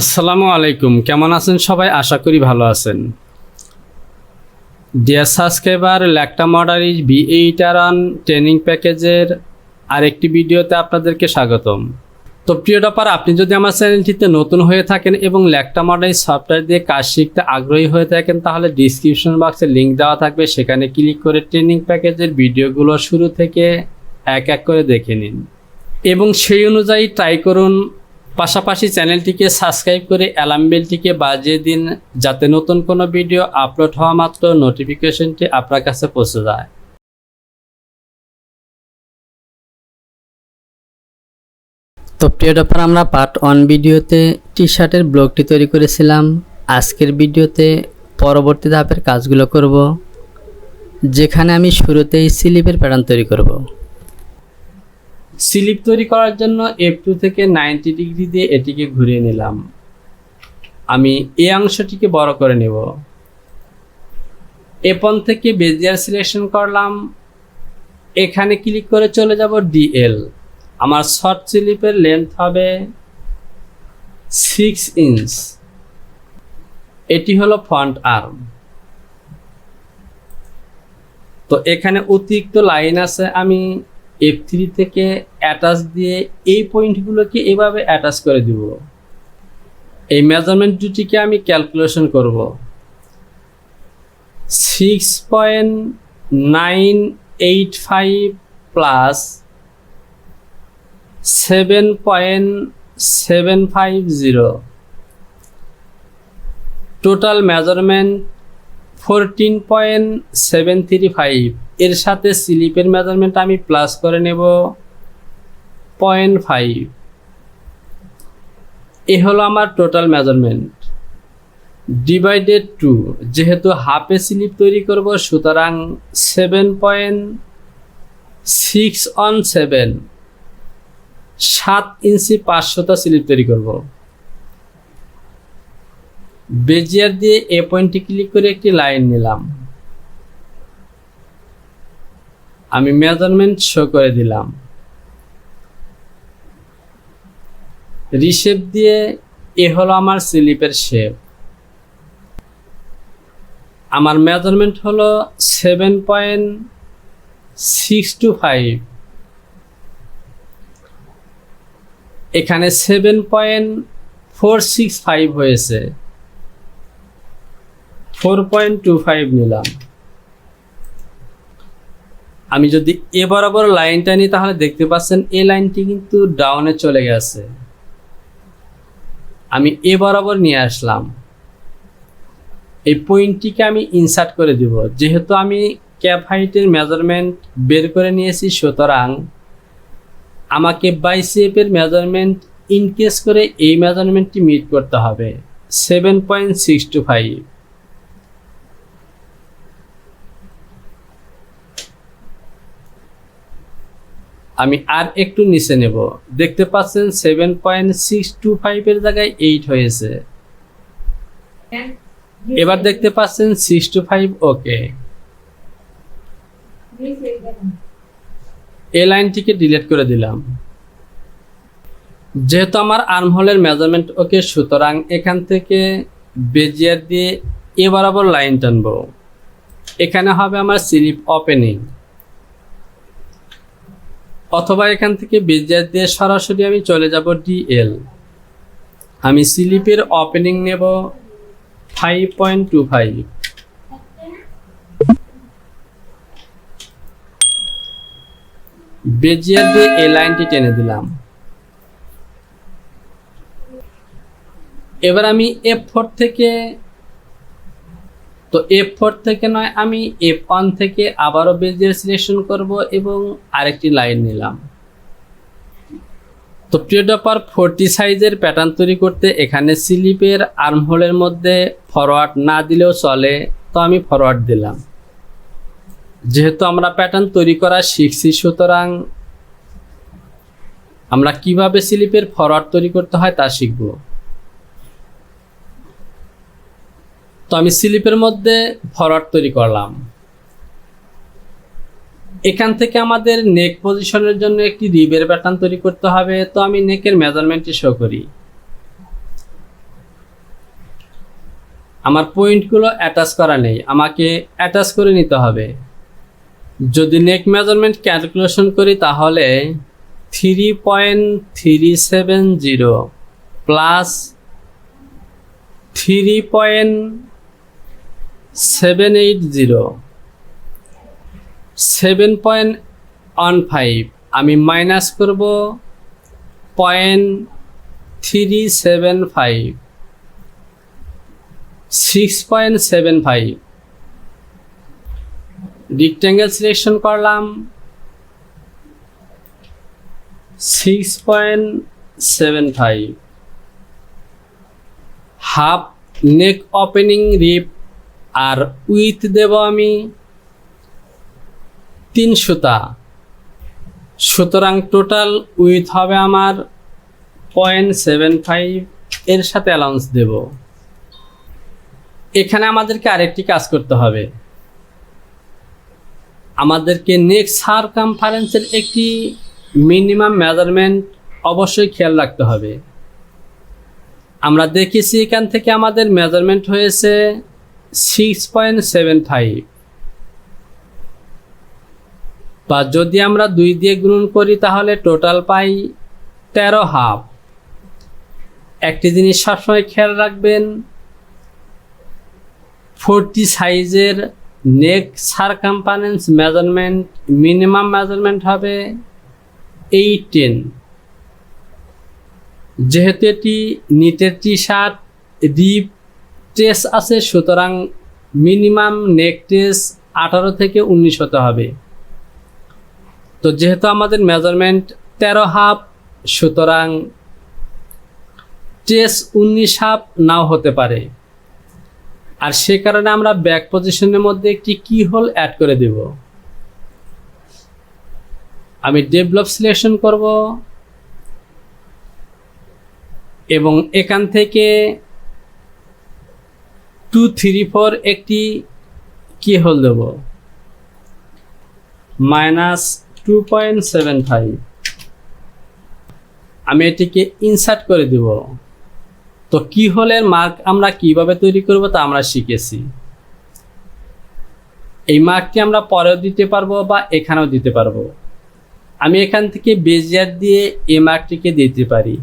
আসসালামু আলাইকুম। কেমন আছেন সবাই? আশা করি ভালো আছেন। Dear subscriber Lectra Modaris V eight R on training প্যাকেজের আরেকটি ভিডিওতে আপনাদেরকে স্বাগতম। তো প্রিয় টপার আপনি যদি আমার চ্যানেলটিতে নতুন হয়ে থাকেন এবং ল্যাকটা মডারিজ সফটওয়্যার দিয়ে কাজ শিখতে আগ্রহী হয়ে থাকেন, তাহলে ডিসক্রিপশন বক্সে লিঙ্ক দেওয়া থাকবে। সেখানে ক্লিক করে ট্রেনিং প্যাকেজের ভিডিওগুলো শুরু থেকে এক এক করে দেখে নিন। এবং সেই অনুযায়ী ট্রাই করুন। পাশাপাশি চ্যানেলটিকে সাবস্ক্রাইব করে অ্যালার্ম বেলটিকে বাজিয়ে দিন যাতে নতুন কোনো ভিডিও আপলোড হওয়া মাত্র নোটিফিকেশনটি আপনার কাছে পৌঁছে যায়। তো আমরা পার্ট ওয়ান ভিডিওতে টি ব্লগটি তৈরি করেছিলাম। আজকের ভিডিওতে পরবর্তী ধাপের কাজগুলো করব, যেখানে আমি শুরুতেই স্লিপের প্যাটার্ন তৈরি করব। স্লিপ তৈরি করার জন্য এফ টু থেকে নাইনটি ডিগ্রি দিয়ে এটিকে ঘুরিয়ে নিলাম। আমি এই অংশটিকে বড় করে নেব। এপন থেকে বেজিয়ার সিলেকশন করলাম। এখানে ক্লিক করে চলে যাব ডিএল আমার শর্ট স্লিপের লেন্থ হবে সিক্স ইঞ্চ এটি হলো ফ্রন্ট আর্ম তো এখানে অতিরিক্ত লাইন আছে, আমি এফ থ্রি থেকে অ্যাটাচ দিয়ে এই পয়েন্টগুলোকে এভাবে অ্যাটাচ করে দিব। এই মেজারমেন্ট দুটিকে আমি ক্যালকুলেশন করব। Six point nine eight five plus seven point seven five zero total measurement fourteen point seven three five এর সাথে স্লিপের মেজারমেন্ট আমি প্লাস করে নেব পয়েন্ট ফাইভ এ হলো আমার টোটাল মেজারমেন্ট ডিভাইডেড টু যেহেতু হাফে স্লিপ তৈরি করব, সুতরাং seven point six on seven সাত ইঞ্চি পাঁচশোটা স্লিপ তৈরি করব। বেজিয়ার দিয়ে এ পয়েন্টটি ক্লিক করে একটি লাইন নিলাম। আমি মেজারমেন্ট শো করে দিলাম। রিশেপ দিয়ে এ হলো আমার স্লিপের শেপ আমার মেজারমেন্ট হলো seven point six two five এখানে seven point four six five হয়েছে। ফোর পয়েন্ট টু ফাইভ নিলাম। আমি যদি এ বরাবর লাইনটা নিই, তাহলে দেখতে পাচ্ছেন এই লাইনটি কিন্তু ডাউনে চলে গেছে। আমি এ বরাবর নিয়ে আসলাম। এই পয়েন্টটিকে আমি ইনসার্ট করে দিব। যেহেতু আমি ক্যাপ হাইটের মেজারমেন্ট বের করে নিয়েছি, সুতরাং আমাকে বাইসিএফের মেজারমেন্ট ইনকেস করে এই মেজারমেন্টটি মিট করতে হবে। Seven point six two five আমি আর একটু নিচে নেব। দেখতে পাচ্ছেন সেভেন পয়েন্ট সিক্স টু ফাইভের জায়গায় এইট হয়েছে। এবার দেখতে পাচ্ছেন সিক্স টু ফাইভ ওকে এই লাইনটিকে ডিলিট করে দিলাম। যেহেতু আমার আর্মহোলের মেজারমেন্ট ওকে সুতরাং এখান থেকে বেজিয়ার দিয়ে এ বরাবর লাইন টানবো। এখানে হবে আমার স্লিপ ওপেনিং অথবা এখান থেকে বেজিয়ার দিয়ে সরাসরি আমি চলে যাব ডিএল আমি স্লিপের ওপেনিং নেব five point two five Bezier দিয়ে এই লাইনটি টেনে দিলাম। এবার আমি এফ ফোর থেকে তো এফ ফোর থেকে নয়, আমি এফ ওয়ান থেকে আবারও বেজিয়ার সিলেকশন করব এবং আরেকটি লাইন নিলাম। তো প্রিয় ডপার ফোরটি সাইজের প্যাটার্ন তৈরি করতে এখানে স্লিপের আর্মহোলের মধ্যে ফরওয়ার্ড না দিলেও চলে, তো আমি ফরওয়ার্ড দিলাম। যেহেতু আমরা প্যাটার্ন তৈরি করা শিখছি, সুতরাং আমরা কীভাবে স্লিপের ফরওয়ার্ড তৈরি করতে হয় তা শিখব। তো আমি স্লিপের মধ্যে ফরওয়ার্ড তৈরি করলাম। এখান থেকে আমাদের নেক পজিশনের জন্য একটি রিবের প্যাটার্ন তৈরি করতে হবে, তো আমি নেকের মেজারমেন্টটি শো করি। আমার পয়েন্টগুলো অ্যাটাচ করা নেই, আমাকে অ্যাটাচ করে নিতে হবে। যদি নেক মেজারমেন্ট ক্যালকুলেশন করি তাহলে three point three seven zero plus three point seven eight zero seven point one five আমি মাইনাস করব point three seven five six point seven five rectangle selection করলাম six point seven five half neck opening রিপ আর with দেব আমি তিন সুতা। সুতরাং total with হবে আমার পয়েন্ট সেভেন ফাইভ, এর সাথে অ্যালাউন্স দেব। এখানে আমাদেরকে আরেকটি কাজ করতে হবে। আমাদেরকে নেক্সট সারকামফারেন্সের একটি মিনিমাম মেজারমেন্ট অবশ্যই খেয়াল রাখতে হবে। আমরা দেখেছি এখান থেকে আমাদের মেজারমেন্ট হয়েছে সিক্স পয়েন্ট সেভেন ফাইভ বা যদি আমরা দুই দিয়ে গুণন করি, তাহলে টোটাল পাই তেরো হাফ একটি জিনিস সবসময় খেয়াল রাখবেন ফোরটি সাইজের neck circumference measurement minimum measurement হবে এইটেন যেহেতু এটি নিটের টি শার্ট রিপ টেস আছে, সুতরাং মিনিমাম নেক টেস আঠারো থেকে উনিশ হতে হবে। তো যেহেতু আমাদের মেজারমেন্ট তেরো হাফ, সুতরাং টেস উনিশ হাফ নাও হতে পারে। আর সে কারণে আমরা ব্যাক পজিশনের মধ্যে একটি কি হোল অ্যাড করে দেব। আমি ডেভেলপ সিলেকশন করব এবং এখান থেকে টু থ্রি ফোর একটি কি হল দেব? Minus two point seven five আমি এটিকে ইনসার্ট করে দেব। তো কি হোলের মার্ক আমরা কীভাবে তৈরি করব তা আমরা শিখেছি। এই মার্কটি আমরা পরেও দিতে পারব বা এখানেও দিতে পারব। আমি এখান থেকে বেজিয়ার দিয়ে এই মার্কটিকে দিতে পারি।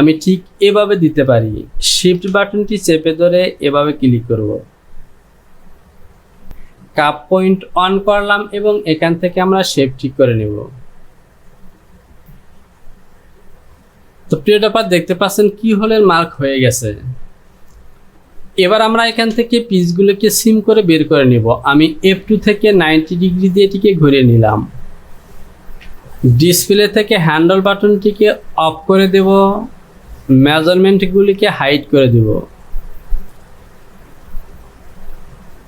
আমি ঠিক এভাবে দিতে পারি। শিফট বাটনটি চেপে ধরে এভাবে ক্লিক করব। কাপ পয়েন্ট অন করলাম এবং এখান থেকে আমরা শেপ ঠিক করে নেব। তো প্রিয় দেখতে পাচ্ছেন কি হলে মার্ক হয়ে গেছে। এবার আমরা এখান থেকে পিসগুলোকে সিম করে বের করে নিব। আমি এফ টু থেকে নাইনটি ডিগ্রি দিয়ে এটিকে ঘুরিয়ে নিলাম। ডিসপ্লে থেকে হ্যান্ডল বাটনটিকে অফ করে দেব। মেজারমেন্টগুলিকে হাইড করে দেব।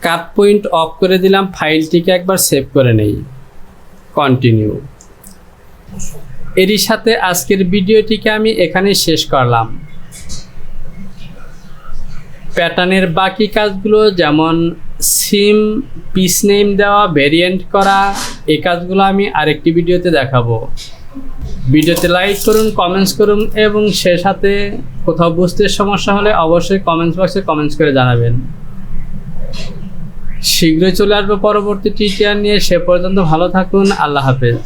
কাট পয়েন্ট অফ করে দিলাম ফাইলটিকে একবার সেভ করে নেই। কন্টিনিউ এরই সাথে আজকের ভিডিওটিকে আমি এখানে শেষ করলাম। প্যাটার্নের বাকি কাজগুলো যেমন সিম পিস নেম দেওয়া ভেরিয়েন্ট করা, এই কাজগুলো আমি আরেকটি ভিডিওতে দেখাবো। ভিডিওতে লাইক করুন কমেন্টস করুন এবং সে সাথে কোথাও বুঝতে সমস্যা হলে অবশ্যই কমেন্টস বক্সে কমেন্টস করে জানাবেন। শীঘ্রই চলে আসব পরবর্তী টিচার নিয়ে। সে পর্যন্ত ভালো থাকুন, আল্লাহ হাফেজ।